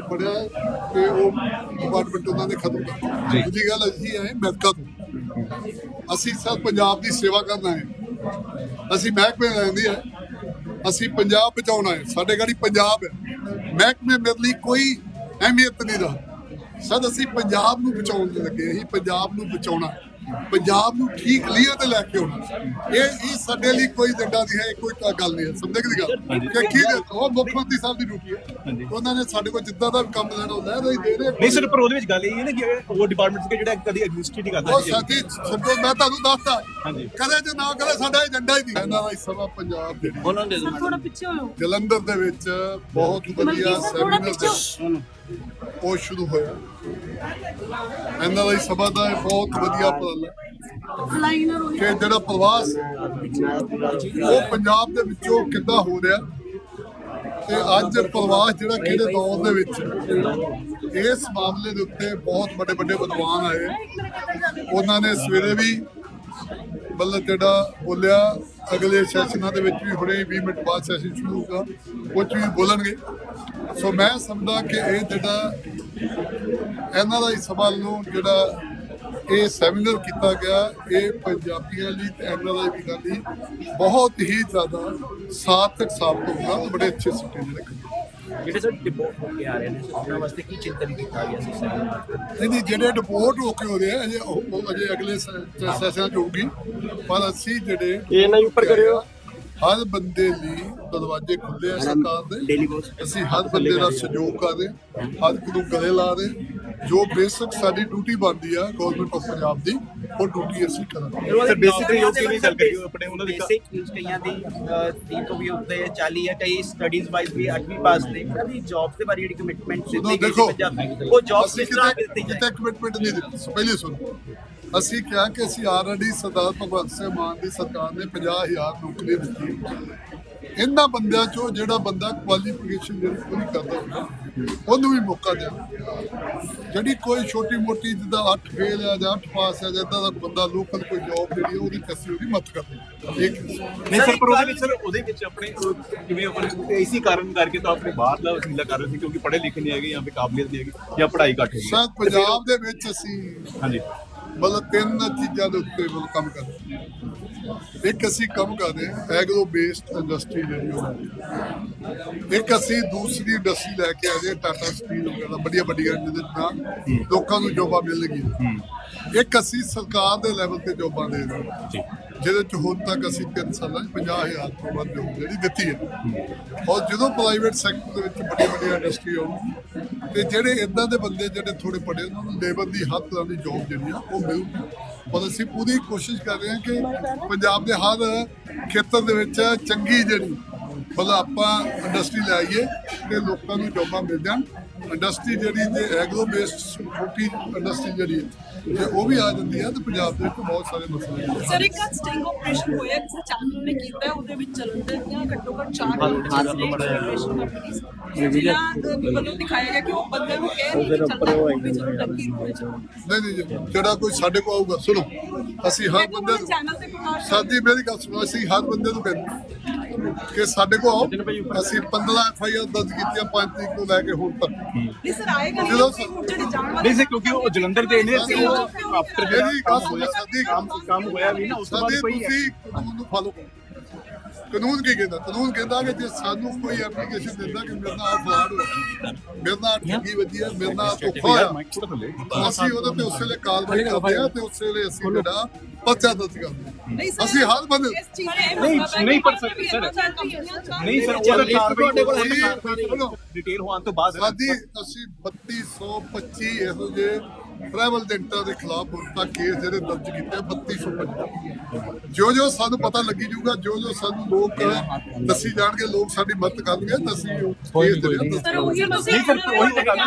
Partnership ਬਣਿਆ ਤੇ ਉਹ ਡਿਪਾਰਟਮੈਂਟ ਉਹਨਾਂ ਨੇ ਖਤਮ ਕਰਤਾ ਜੀ। ਦੂਜੀ ਗੱਲ ਅਸੀਂ ਆਏ ਅਮਰੀਕਾ ਤੋਂ। ਅਸੀਂ ਸਭ ਪੰਜਾਬ ਦੀ ਸੇਵਾ ਕਰਨ ਆਏ ਅਸੀਂ ਮਹਿਕਮੇ ਲੈਂਦੀ ਹੈ। ਅਸੀਂ ਪੰਜਾਬ ਬਚਾਉਣਾ ਹੈ। ਸਾਡੇ ਗਾੜੀ ਪੰਜਾਬ ਹੈ। ਮਹਿਕਮੇ ਮੇਰੇ ਲਈ ਕੋਈ ਅਹਿਮੀਅਤ ਨਹੀਂ ਦਾ ਸਦ ਅਸੀਂ ਪੰਜਾਬ ਨੂੰ ਬਚਾਉਣ ਦੇ ਲੱਗੇ ਅਸੀਂ ਪੰਜਾਬ ਨੂੰ ਬਚਾਉਣਾ ਪੰਜਾਬ ਨੂੰ ਠੀਕ ਲੀਏ ਤੇ ਲੈ ਕੇ ਆਉਣਾ। ਇਹ ਇਹ ਸਾਡੇ ਲਈ ਕੋਈ ਏਡਾ ਨਹੀਂ ਹੈ ਕੋਈ ਗੱਲ ਨਹੀਂ ਹੈ। ਸਮਝੇ ਗੱਲ? ਕਿ ਕੀ ਦੇ ਉਹ ਮੁੱਖ ਮੰਤਰੀ ਸਾਹਿਬ ਦੀ ਡਿਊਟੀ। ਹੈ। ਉਹਨਾਂ ਨੇ ਸਾਡੇ ਕੋਲ ਜਿੱਦਾਂ ਦਾ ਕੰਮ ਲੈਣਾ ਹੁੰਦਾ ਹੈ ਅਸੀਂ ਦੇ ਰਹੇ। ਨਹੀਂ ਸਰ ਪਰ ਉਹਦੇ ਵਿੱਚ ਗੱਲ ਇਹ ਹੈ ਨਾ ਕਿ ਉਹ ਡਿਪਾਰਟਮੈਂਟ ਜਿਹੜਾ ਕਦੀ ਐਗਜ਼ਿਸਟ ਹੀ ਨਹੀਂ ਕਰਦਾ ਉਹ ਸਾਥੀ ਛੱਡੋ ਮੈਂ ਤੁਹਾਨੂੰ ਦੱਸਦਾ। ਹਾਂਜੀ। ਕਦੇ ਜੇ ਨਾ ਕਰੇ ਸਾਡਾ ਏਜੰਡਾ ਹੀ ਨਹੀਂ ਇਹਨਾਂ ਦਾ ਸਭਾ ਪੰਜਾਬ ਦੇ ਉਹਨਾਂ ਦੇ ਥੋੜਾ ਪਿੱਛੇ ਹੋਇਓ। ਜਲੰਧਰ ਦੇ ਵਿੱਚ ਬਹੁਤ ਵਧੀਆ ਸੈਮੀਨਾਰ ਉਹ ਸ਼ੁਰੂ ਹੋਇਆ। ਇਹਨਾਂ ਦਾ ਸਭਾ ਦਾ ਬਹੁਤ ਵਧੀਆ ਉਪਰਾਲਾ ਕਿ ਜਿਹੜਾ ਪ੍ਰਵਾਸ ਉਹ ਪੰਜਾਬ ਦੇ ਵਿੱਚੋਂ ਕਿੱਦਾਂ ਹੋ ਰਿਹਾ ਤੇ ਅੱਜ ਪ੍ਰਵਾਸ ਜਿਹੜਾ ਕਿਹੜੇ ਦੌਰ ਦੇ ਵਿੱਚ ਇਸ ਮਾਮਲੇ ਦੇ ਉੱਤੇ ਬਹੁਤ ਵੱਡੇ ਵੱਡੇ ਵਿਦਵਾਨ ਆਏ। ਉਹਨਾਂ ਨੇ ਸਵੇਰੇ ਵੀ ਮਤਲਬ ਜਿਹੜਾ ਬੋਲਿਆ, ਅਗਲੇ ਸੈਸ਼ਨਾਂ ਦੇ ਵਿੱਚ ਹੁਣੇ 20 ਮਿੰਟ ਬਾਅਦ ਸੈਸ਼ਨ ਸ਼ੁਰੂ ਹੋਊਗਾ ਉਹ 'ਚ ਵੀ ਬੋਲਣਗੇ ਸੋ ਮੈਂ ਸਮਝਦਾ ਕਿ ਇਹ ਜਿਹੜਾ ਇਹਨਾਂ ਦਾ ਹੀ ਸਭਾ ਨੂੰ ਜਿਹੜਾ ਇਹ ਸੈਮੀਨਾਰ ਕੀਤਾ ਗਿਆ ਇਹ ਪੰਜਾਬੀਆਂ ਲਈ ਤੇ ਇਹਨਾਂ ਦਾ ਵੀ ਗੱਲ ਲਈ ਬਹੁਤ ਹੀ ਜ਼ਿਆਦਾ ਸਾਰਥਕ ਸਾਬਤ ਹੋਊਗਾ ਬੜੇ ਅੱਛੇ ਸਿੱਟੇ ਜਿਹੜੇ। ਜਿਹੜੇ ਸਰ ਡਿਪੋਰਟ ਹੋ ਕੇ ਆ ਰਹੇ ਨੇ ਉਹਨਾਂ ਵਾਸਤੇ ਕੀ ਚਿੰਤਨ ਕੀਤਾ ਗਿਆ ਸੀ ਸਰ ਨਹੀਂ ਨਹੀਂ ਜਿਹੜੇ ਡਿਪੋਰਟ ਹੋ ਕੇ ਹੋ ਰਹੇ ਆ ਅਜੇ ਅਜੇ ਅਗਲੇ ਸੈਸ਼ਨ ਚ ਹੋਊਗੀ ਪਰ ਅਸੀਂ ਜਿਹੜੇ ਇਹ ਨਾ ਉੱਪਰ ਕਰਿਓ। ਹਰ ਬੰਦੇ ਲਈ ਦਰਵਾਜ਼ੇ ਖੁੱਲੇ ਆ ਸਰਕਾਰ ਦੇ ਅਸੀਂ ਹਰ ਬੰਦੇ ਦਾ ਸਹਿਯੋਗ ਕਰ ਰਹੇ। ਹਰ ਇੱਕ ਨੂੰ ਗਲੇ ਲਾ ਰਹੇ। ਜੋ ਬੇਸਿਕ ਸਾਡੀ ਡਿਊਟੀ ਬਣਦੀ ਆ ਗਵਰਨਮੈਂਟ ਆਫ ਪੰਜਾਬ ਦੀ ਉਹ ਡਿਊਟੀ ਅਸੀਂ ਕਰਾਂਗੇ। ਸਰ ਬੇਸਿਕਲੀ ਉਹ ਕਿਵੇਂ ਚੱਲ ਰਹੀ ਹੈ ਆਪਣੇ ਉਹਨਾਂ ਦੀ ਬੇਸਿਕ ਨਿਊਜ਼ ਕਈਆਂ ਦੀ 30 ਤੋਂ ਵੀ ਉੱਤੇ 40 ਹੈ ਕਈ ਸਟੱਡੀਜ਼ ਵਾਈਜ਼ ਵੀ 8ਵੀਂ ਪਾਸ ਨੇ। ਉਹਨਾਂ ਦੀ ਜੌਬਸ ਦੇ ਬਾਰੇ ਜਿਹੜੀ ਕਮਿਟਮੈਂਟ ਦਿੱਤੀ ਗਈ ਉਹ ਜੌਬਸ ਅਸੀਂ ਕਿਸ ਤਰ੍ਹਾਂ ਕਿਤੇ ਦਿੱਤੀ ਕਿਤੇ ਜਾਏ ਕਮਿਟਮੈਂਟ ਨਹੀਂ ਦਿੱਤੀ ਪਹਿਲੇ ਸੁਣੋ। ਅਸੀਂ ਕਿਹਾ ਕਿ ਅਸੀਂ ਆਲਰੇਡੀ ਸਰਦਾਰ ਭਗਵੰਤ ਸਿੰਘ ਮਾਨ ਦੀ ਸਰਕਾਰ ਨੇ 50000 ਨੌਕਰੀ ਦਿੱਤੀ। ਇਹਨਾਂ ਬੰਦਿਆਂ ਚੋਂ ਜਿਹੜਾ ਬੰਦਾ ਕੁਆਲੀਫਿਕੇਸ਼ਨ ਜਿਹੜੀ ਪੂਰੀ ਕਰਦਾ ਹੁੰਦਾ ਉਹਨੂੰ ਵੀ ਮੌਕਾ ਦੇ। ਜਿਹੜੀ ਕੋਈ ਛੋਟੀ ਮੋਟੀ ਜਿੱਦਾਂ 8 ਫੇਲ ਆ ਜਾਂ 8 ਪਾਸ ਆ ਜਾਂ ਦਾ ਬੰਦਾ ਲੋਕਲ ਕੋਈ ਜੌਬ ਜਿਹੜੀ ਉਹਦੀ ਕਸੀ ਉਹਦੀ ਮਤ ਕਰਦੇ ਇੱਕ ਨਹੀਂ ਸਰ ਪਰ ਉਹਦੇ ਵਿੱਚ ਸਰ ਉਹਦੇ ਵਿੱਚ ਆਪਣੇ ਕਿਵੇਂ ਆਪਣੇ ਇਸੇ ਕਾਰਨ ਕਰਕੇ ਤਾਂ ਆਪਣੇ ਬਾਹਰ ਦਾ ਵਸੀਲਾ ਕਰ ਰਹੇ ਸੀ ਕਿਉਂਕਿ ਪੜ੍ਹੇ ਲਿਖੇ ਨਹੀਂ ਹੈਗੇ ਜਾਂ ਫਿਰ ਕਾਬਲੀਅਤ ਨਹੀਂ ਹੈਗੀ ਜਾਂ ਪੜ੍ਹਾਈ ਘੱਟ ਹੈਗੀ ਸਰ ਪੰਜਾਬ ਦੇ ਵਿੱਚ ਅਸੀਂ ਹਾਂਜੀ। ਮਤਲਬ ਤਿੰਨ ਚੀਜ਼ਾਂ ਦੇ ਉੱਤੇ ਮਤਲਬ ਕੰਮ ਕਰਦੇ ਹਾਂ। ਇੱਕ ਅਸੀਂ ਕੰਮ ਕਰਦੇ ਹਾਂ ਐਗਰੋ ਬੇਸਡ ਇੰਡਸਟਰੀ ਜਿਹੜੀ ਉਹ ਇੱਕ ਅਸੀਂ ਦੂਸਰੀ ਇੰਡਸਟਰੀ ਲੈ ਕੇ ਆਏ ਟਾਟਾ ਸਟੀਲ ਵਗੈਰਾ ਵੱਡੀਆਂ ਵੱਡੀਆਂ ਜਿਹਦੇ ਨਾਲ ਲੋਕਾਂ ਨੂੰ ਜੋਬਾਂ ਮਿਲਣਗੀਆਂ। ਇੱਕ ਅਸੀਂ ਸਰਕਾਰ ਦੇ ਲੈਵਲ ਤੇ ਜੋਬਾਂ ਦੇ ਰਹੇ ਜੀ। ਜਿਹਦੇ ਚ ਹੁਣ ਤੱਕ ਅਸੀਂ ਤਿੰਨ ਸਾਲਾਂ 'ਚ 50000 ਤੋਂ ਵੱਧ ਜੋਬ ਜਿਹੜੀ ਦਿੱਤੀ ਹੈ। ਔਰ ਜਦੋਂ ਪ੍ਰਾਈਵੇਟ ਸੈਕਟਰ ਦੇ ਵਿੱਚ ਵੱਡੀਆਂ ਵੱਡੀਆਂ ਇੰਡਸਟਰੀ ਆਉਣਗੀ ਤੇ ਜਿਹੜੇ ਇਦਾਂ ਦੇ ਬੰਦੇ ਜਿਹੜੇ ਥੋੜੇ ਪੜੇ ਉਹਨਾਂ ਨੂੰ ਲੇਬਰ ਦੀ ਹਰ ਤਰ੍ਹਾਂ ਦੀ ਜੋਬ ਜਿਹੜੀ ਆ, ਉਹ ਮਿਲੂਗੀ ਔਰ ਅਸੀਂ ਪੂਰੀ ਕੋਸ਼ਿਸ਼ ਕਰ ਰਹੇ ਹਾਂ ਕਿ ਪੰਜਾਬ ਦੇ ਹਰ ਖੇਤਰ ਦੇ ਵਿੱਚ ਚੰਗੀ ਜਿਹੜੀ, ਮਤਲਬ ਆਪਾਂ ਇੰਡਸਟਰੀ ਲਾਈਏ ਤੇ ਲੋਕਾਂ ਨੂੰ ਜੋਬਾਂ ਮਿਲ ਜਾਣ। ਇੰਡਸਟਰੀ ਜਿਹੜੀ ਐਗਰੋ ਬੇਸਡ ਛੋਟੀ ਇੰਡਸਟਰੀ ਜਿਹੜੀ ਜੇ ਉਹ ਵੀ ਆ ਜਾਂਦੀ ਹੈ ਤੇ ਪੰਜਾਬ ਦੇ ਵਿੱਚ ਬਹੁਤ ਸਾਰੇ ਮਸਲੇ ਨੇ। ਸਰ ਇੱਕ ਸਟਿੰਗ ਆਪਰੇਸ਼ਨ ਹੋਇਆ ਕਿਸੇ ਚੈਨਲ ਨੇ ਕੀਤਾ ਉਹਦੇ ਵਿੱਚ ਜਲੰਧਰ ਦੀਆਂ ਘੱਟੋ ਘੱਟ ਚਾਰ ਆਪਰੇਸ਼ਨ ਕੰਪਨੀਆਂ ਅਹ, ਵੱਲੋਂ ਦਿਖਾਇਆ ਗਿਆ ਕਿ ਉਹ ਬੰਦੇ ਨੂੰ ਕਹਿ ਰਹੀ ਕਿ ਚੱਲਦਾ ਵੀ ਚਲੋ ਟੱਕੀ ਨਹੀਂ ਨਹੀਂ ਜਿਹੜਾ ਕੋਈ ਸਾਡੇ ਕੋਲ ਆਊਗਾ ਸੁਣੋ। ਅਸੀਂ ਹਰ ਬੰਦੇ ਨੂੰ ਤੇ ਸਾਡੀ ਮੇਰੀ ਗੱਲ ਸੁਣੋ ਅਸੀਂ ਹਰ ਬੰਦੇ ਨੂੰ ਕਹਿੰਦੇ ਕਿ ਸਾਡੇ ਕੋਲ ਆਓ ਅਸੀਂ 15 ਐਫ ਆਈ ਆਰ ਦਰਜ ਕੀਤੀਆਂ 5 ਤਰੀਕ ਤੋਂ ਲੈ ਕੇ ਹੁਣ ਤੱਕ। ਨਹੀਂ ਸਰ ਆਏਗਾ ਨਹੀਂ ਜਦੋਂ ਉਹ ਜਿਹੜੇ ਜਾਣ ਵਾਲੇ ਨਹੀਂ ਸਰ ਕਿਉਂਕਿ ਉਹ ਜਲੰਧਰ ਦੇ ਨੇ ਤੇ ਉਹ ਆਫਟਰ ਹੋਇਆ ਸਾਡੀ ਕੰਮ ਕੰਮ ਹੋਇਆ ਵੀ ਨਾ ਉਸ ਤੋਂ ਬਾਅਦ ਕੋਈ ਤੁਸੀਂ ਕਾਨੂੰਨ ਨੂੰ ਫਾਲੋ ਕਰੋ। ਕਾਨੂੰਨ ਕੀ ਕਹਿੰਦਾ? ਕਾਨੂੰਨ ਕਹਿੰਦਾ ਕਿ ਜੇ ਸਾਨੂੰ ਕੋਈ ਐਪਲੀਕੇਸ਼ਨ ਦਿੰਦਾ ਕਿ ਮੇਰੇ ਨਾਲ ਫਰਾਡ ਹੋਇਆ ਮੇਰੇ ਨਾਲ ਠੱਗੀ ਵੱਜੀ ਹੈ ਮੇਰੇ ਨਾਲ ਧੋਖਾ ਹੋਇਆ ਅਸੀਂ ਉਹਦੇ ਤੇ ਉਸੇ ਵੇਲੇ ਕਾਰਵਾਈ ਕਰਦੇ ਆ ਤੇ ਉਸੇ ਵੇਲੇ ਅਸੀਂ ਜਿਹੜਾ ਪਰਚਾ ਦਰਜ ਕਰਦੇ ਹਾਂ। ਨਹੀਂ ਸਰ ਅਸੀਂ ਹਰ ਬੰਦੇ ਨਹੀਂ, ਨਹੀਂ, ਪਰ ਸਰ- ਨਹੀਂ ਸਰ ਉਹਦਾ ਕਾਰਵਾਈ ਤੁਹਾਡੇ ਕੋਲ ਡਿਟੇਲ ਹੋਣ ਤੋਂ ਬਾਅਦ ਸਾਡੀ ਅਸੀਂ 3225 ਇਹੋ ਜਿਹੇ ਟਰੈਵਲ ਏਜੰਟਾਂ ਦੇ ਖਿਲਾਫ ਹੁਣ ਤੱਕ ਕੇਸ ਜਿਹੜੇ ਦਰਜ ਕੀਤੇ ਆ, 3225 ਜੋ ਜੋ ਸਾਨੂੰ ਪਤਾ ਲੱਗੀ ਜੂਗਾ ਜੋ ਜੋ ਸਾਨੂੰ ਲੋਕ ਦੱਸੀ ਜਾਣਗੇ ਲੋਕ ਸਾਡੀ ਮਦਦ ਕਰਨਗੇ ਤਾਂ ਅਸੀਂ ਉਹ ਕੇਸ ਜਿਹੜੇ ਆ ਸਰ ਉਹੀ ਤੁਸੀਂ ਉਹੀ ਤਾਂ ਗੱਲ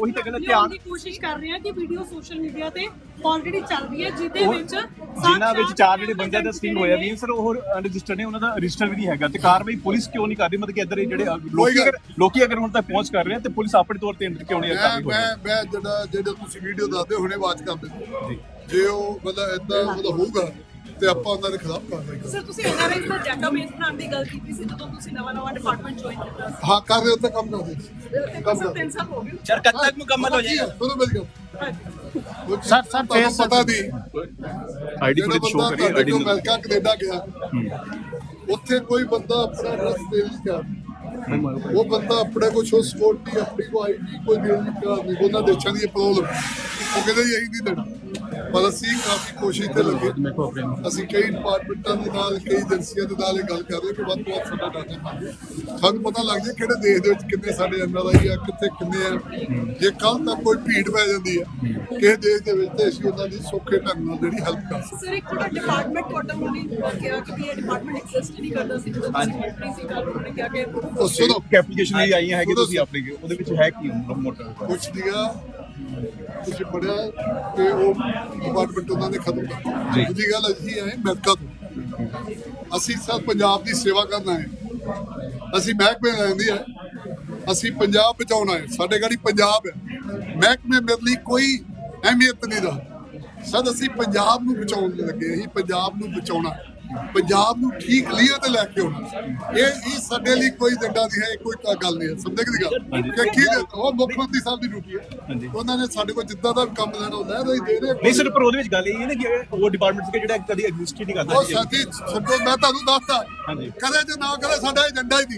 ਉਹੀ ਤਾਂ ਗੱਲ ਧਿਆਨ- ਦੀ ਕੋਸ਼ਿਸ਼ ਕਰ ਰਹੇ ਹਾਂ ਕਿ ਵੀਡੀਓ ਸੋਸ਼ਲ ਮੀਡੀਆ ਤੇ ਆਲਰੇਡੀ ਚੱਲ ਰਹੀ ਹੈ ਜਿਹਦੇ ਵਿੱਚ ਜਿਨ੍ਹਾਂ ਵਿੱਚ ਚਾਰ ਜਿਹੜੇ ਬੰਦਿਆਂ ਦਾ ਸਟਿੰਗ ਹੋਇਆ ਵੀ ਸਰ ਉਹ ਰਜਿਸਟਰ ਨੇ ਉਹਨਾਂ ਦਾ ਰਜਿਸਟਰ ਵੀ ਨਹੀਂ ਹੈਗਾ ਤੇ ਕਾਰਵਾਈ ਪੁਲਿਸ ਕਿਉਂ ਨਹੀਂ ਕਰ ਰਹੀ? ਮਤਲਬ ਕਿ ਇੱਧਰ ਇਹ ਜਿਹੜੇ ਲੋਕੀ ਅਗਰ ਲੋਕੀ ਅਗਰ ਹੁਣ ਤੱਕ ਪਹੁੰਚ ਕਰ ਰਹੇ ਆ ਤੇ ਪੁਲਿਸ ਆਪਣੇ ਤੌਰ ਤੇ ਅੰਦਰ ਕਿਉਂ ਨਹੀਂ ਹੋ ਰਹੀ ਮੈਂ ਮੈਂ ਜਿਹੜਾ ਜਿਹੜੇ ਤੁਸੀਂ ਵੀਡੀਓ ਦੱਸਦੇ ਹੁਣੇ ਆਵਾਜ਼ ਕਰ ਦਿੰਦੇ ਜੀ। ਜੇ ਉਹ ਮਤਲਬ ਇਦਾਂ ਮਤਲਬ ਹੋਊਗਾ ਤੇ ਆਪਾਂ ਉਹਨਾਂ ਦੇ ਖਿਲਾਫ ਕਾਰਵਾਈ ਕਰਾਂਗੇ। ਸਰ ਤੁਸੀਂ ਐਨਆਰਆਈ ਦਾ ਡਾਟਾਬੇਸ ਬਣਾਉਣ ਦੀ ਗੱਲ ਕੀਤੀ ਸੀ ਜਦੋਂ ਤੁਸੀਂ ਨਵਾਂ ਨਵਾਂ ਡਿਪਾਰਟਮੈਂਟ ਜੁਆਇਨ ਕੀਤਾ ਸੀ। ਹਾਂ ਕਰ ਰਹੇ ਉੱਤੇ ਕੰਮ ਕਰਦੇ ਸੀ। ਕੰਮ ਸਰ ਕਰ ਤਿੰਨ ਸਾਲ ਹੋ ਗਏ। ਸਰ ਕਦ ਤੱਕ ਮੁਕੰਮਲ ਹੋ ਜਾਏਗਾ? ਮੇਰੀ ਗੱਲ। ਹਾਂਜੀ। ਸਰ ਸਰ ਫੇਸ ਪਤਾ ਨਹੀਂ ਆਈਡੀ ਫੁਟੇਜ ਸ਼ੋ ਕਰੀ ਆਈਡੀ ਅਮਰੀਕਾ ਕੈਨੇਡਾ ਗਿਆ ਉੱਥੇ ਕੋਈ ਬੰਦਾ ਆਪਣਾ ਦੇ ਨਹੀਂ ਕਰ ਉਹ ਬੰਦਾ ਆਪਣੇ ਕੋਲ ਸ਼ੋ ਸਕਿਉਰਟੀ ਆਪਣੀ ਕੋ ਆਈਡੀ ਕੋਈ ਦੇ ਨਹੀਂ ਕਰ ਨਹੀਂ ਉਹਨਾਂ ਦੇਸ਼ਾਂ ਦੀ ਪ੍ਰੋਬਲਮ ਉਹ ਕਹਿੰਦੇ ਅਸੀਂ ਨਹੀਂ ਦੇਣਾ। ਪਰ ਅਸੀਂ ਕਾਫੀ ਕੋਸ਼ਿਸ਼ ਤੇ ਲੱਗੇ। ਅਸੀਂ ਕਈ ਡਿਪਾਰਟਮੈਂਟਾਂ ਦੇ ਨਾਲ ਕਈ ਏਜੰਸੀਆਂ ਦੇ ਨਾਲ ਇਹ ਗੱਲ ਕਰ ਰਹੇ ਕਿ ਵੱਧ ਤੋਂ ਵੱਧ ਸਾਡਾ ਡਾਟਾ ਪਾਓ ਸਾਨੂੰ ਪਤਾ ਲੱਗ ਜਾਏ ਕਿਹੜੇ ਦੇਸ਼ ਦੇ ਵਿੱਚ ਕਿੰਨੇ ਸਾਡੇ ਐਨਆਰਆਈ ਆ ਕਿੱਥੇ ਕਿੰਨੇ ਆ। ਜੇ ਕੱਲ ਤੱਕ ਕੋਈ ਭੀੜ ਪੈ ਜਾਂਦੀ ਹੈ ਕਿਸੇ ਦੇਸ਼ ਦੇ ਵਿੱਚ ਤੇ ਅਸੀਂ ਉਹਨਾਂ ਦੀ ਸੌਖੇ ਢੰਗ ਨਾਲ ਜਿਹੜੀ ਹੈਲਪ ਕਰ ਸਕਦੇ ਸਰ ਇੱਕ ਤੁਹਾਡਾ ਡਿਪਾਰਟਮੈਂਟ ਤੁਹਾਡਾ ਹੁਣੇ ਕਿਹਾ ਕਿ ਇਹ ਡਿਪਾਰਟਮੈਂਟ ਐਗਜ਼ਿਸਟ ਨਹੀਂ ਕਰਦਾ ਸੀ ਜਦੋਂ ਤੁਸੀਂ ਸੀ ਕੱਲ ਉਹਨੇ ਕਿਹਾ ਕਿ ਉਹ ਸੁਣੋ। ਐਪਲੀਕੇਸ਼ਨ ਵੀ ਆਈਆਂ ਹੈਗੀ ਤੁਸੀਂ ਆਪਣੇ ਉਹਦੇ ਵਿੱਚ ਹੈ ਕੀ ਮੋਟਰ ਕੁਛ ਨੀਗਾ ਤੁਸੀਂ ਪੜਿਆ ਕਿ ਉਹ ਡਿਪਾਰਟਮੈਂਟ ਉਹਨਾਂ ਨੇ ਖਤਮ ਕਰ ਦੂਜੀ ਗੱਲ ਅਸੀਂ ਆਏ ਅਮਰੀਕਾ ਤੋਂ। ਅਸੀਂ ਸਭ ਪੰਜਾਬ ਦੀ ਸੇਵਾ ਕਰਨ ਆਏ। ਅਸੀਂ ਮਹਿਕਮੇ ਲੈਂਦੀ ਹੈ। ਅਸੀਂ ਪੰਜਾਬ ਬਚਾਉਣਾ ਹੈ ਸਾਡੇ ਗਾੜੀ ਪੰਜਾਬ ਹੈ। ਮਹਿਕਮੇ ਮੇਰੇ ਲਈ ਕੋਈ ਅਹਿਮੀਅਤ ਨਹੀਂ ਦਾ ਸਦ ਅਸੀਂ ਪੰਜਾਬ ਨੂੰ ਬਚਾਉਣ ਲੱਗੇ ਅਸੀਂ ਪੰਜਾਬ ਨੂੰ ਬਚਾਉਣਾ ਹੈ। ਪੰਜਾਬ ਨੂੰ ਠੀਕ ਲੀਏ ਤੇ ਲੈ ਕੇ ਆਉਣਾ। ਇਹ ਇਹ ਸਾਡੇ ਲਈ ਕੋਈ ਡੰਡਾ ਨਹੀਂ ਹੈ ਕੋਈ ਗੱਲ ਨਹੀਂ ਹੈ। ਸਮਝੇ ਗੱਲ? ਕਿ ਕੀ ਦੇ- ਉਹ ਮੁੱਖ ਮੰਤਰੀ ਸਾਹਿਬ ਦੀ ਡਿਊਟੀ ਹੈ। ਉਹਨਾਂ ਨੇ ਸਾਡੇ ਕੋਲ ਜਿੱਦਾਂ ਦਾ ਕੰਮ ਲੈਣਾ ਹੁੰਦਾ ਹੈ ਉਹ ਦੇ ਦੇ ਨਹੀਂ ਸਰ ਪਰ ਉਹਦੇ ਵਿੱਚ ਗੱਲ ਇਹ ਹੈ ਨਾ ਕਿ ਉਹ ਡਿਪਾਰਟਮੈਂਟ ਸੀ ਜਿਹੜਾ ਕਦੀ ਐਗਜ਼ਿਸਟ ਹੀ ਨਹੀਂ ਕਰਦਾ। ਉਹ ਸੀ ਸਾਥੀ ਛੱਡੋ ਮੈਂ ਤੁਹਾਨੂੰ ਦੱਸਦਾ। ਕਦੇ ਜੇ ਨਾ ਕਰੇ ਸਾਡਾ ਏਜੰਡਾ ਹੀ ਨਹੀਂ।